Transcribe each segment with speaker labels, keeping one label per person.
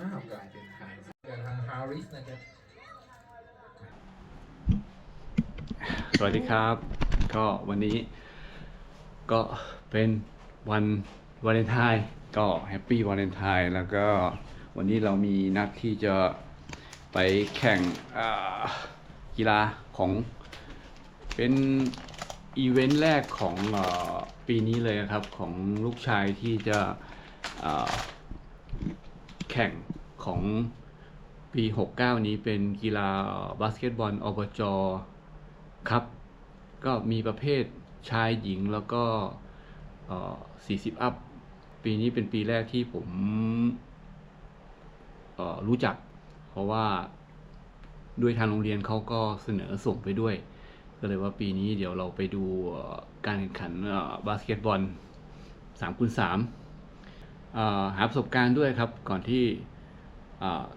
Speaker 1: อ้าวกลายเป็นทางจากทางฮาริสนะครับ
Speaker 2: สวัสดีครับ ก็วันนี้ก็เป็นวันวาเลนไทน์ก็แฮปปี้วาเลนไทน์แล้วก็วันนี้เรามีนัดที่จะไปแข่งกีฬาของเป็นอีเวนต์แรกของอปีนี้เลยครับของลูกชายที่จะ แข่งของปี 69 นี้เป็นกีฬาบาสเกตบอลอบจครับ ก็มีประเภทชายหญิงแล้วก็40 อัพ ปีนี้เป็นปีแรกที่ผมรู้จัก เพราะว่าด้วยทางโรงเรียนเขาก็เสนอส่งไปด้วย ก็เลยว่าปีนี้เดี๋ยวเราไปดูการแข่งขันบาสเกตบอล3คูณ3 หาประสบการณ์ด้วยครับก่อนที่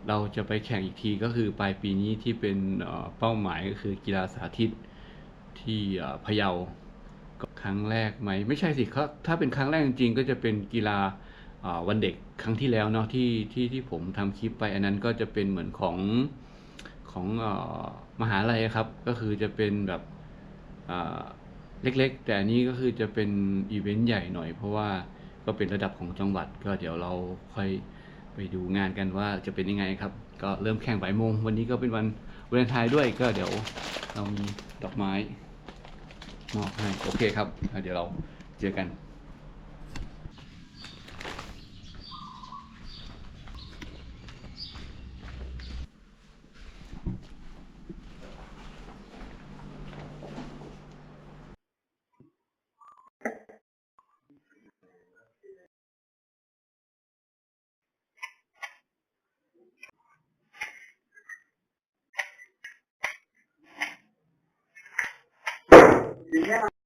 Speaker 2: เราจะไปแข่งอีกทีก็คือปลายปีนี้ที่เป็นเป้าหมายก็คือกีฬาสาธิตที่พะเยาครั้งแรกไหมไม่ใช่สิครับถ้าเป็นครั้งแรกจริงๆ ก็จะเป็นกีฬาวันเด็กครั้งที่แล้วเนาะที่ที่ที่ผมทำคลิปไปอันนั้นก็จะเป็นเหมือนของของอมหาลัยครับ ก็คือจะเป็นแบบเล็กๆ แต่อันนี้ก็คือจะเป็นอีเวนต์ใหญ่หน่อยเพราะว่า ก็เป็นระดับของจังหวัด ก็เดี๋ยวเราค่อยไปดูงานกันว่าจะเป็นยังไงครับ ก็เริ่มแข่งบ่ายโมงวันนี้ก็เป็นวันวาเลนไทน์ด้วยก็เดี๋ยวเรามีดอกไม้มอบให้โอเคครับ เดี๋ยวเราเจอกัน
Speaker 3: 你先忙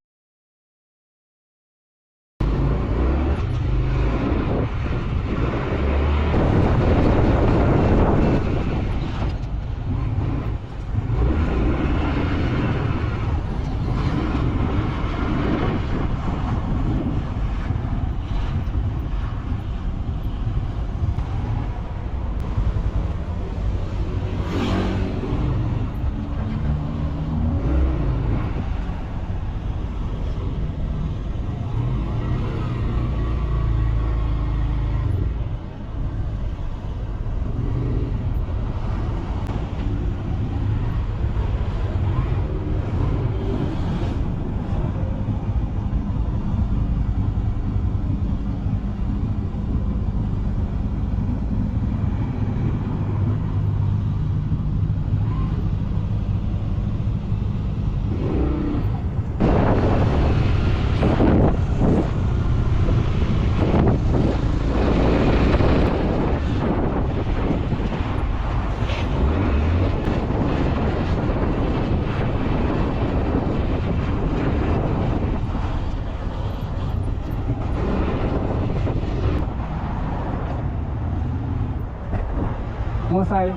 Speaker 3: อไซค์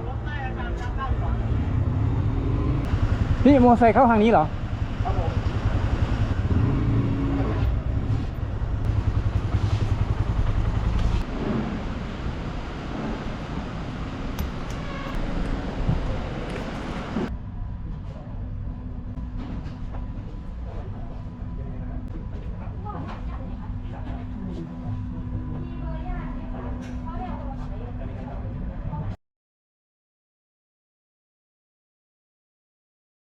Speaker 3: นี่มอไซค์เข้าทางนี้เหรอ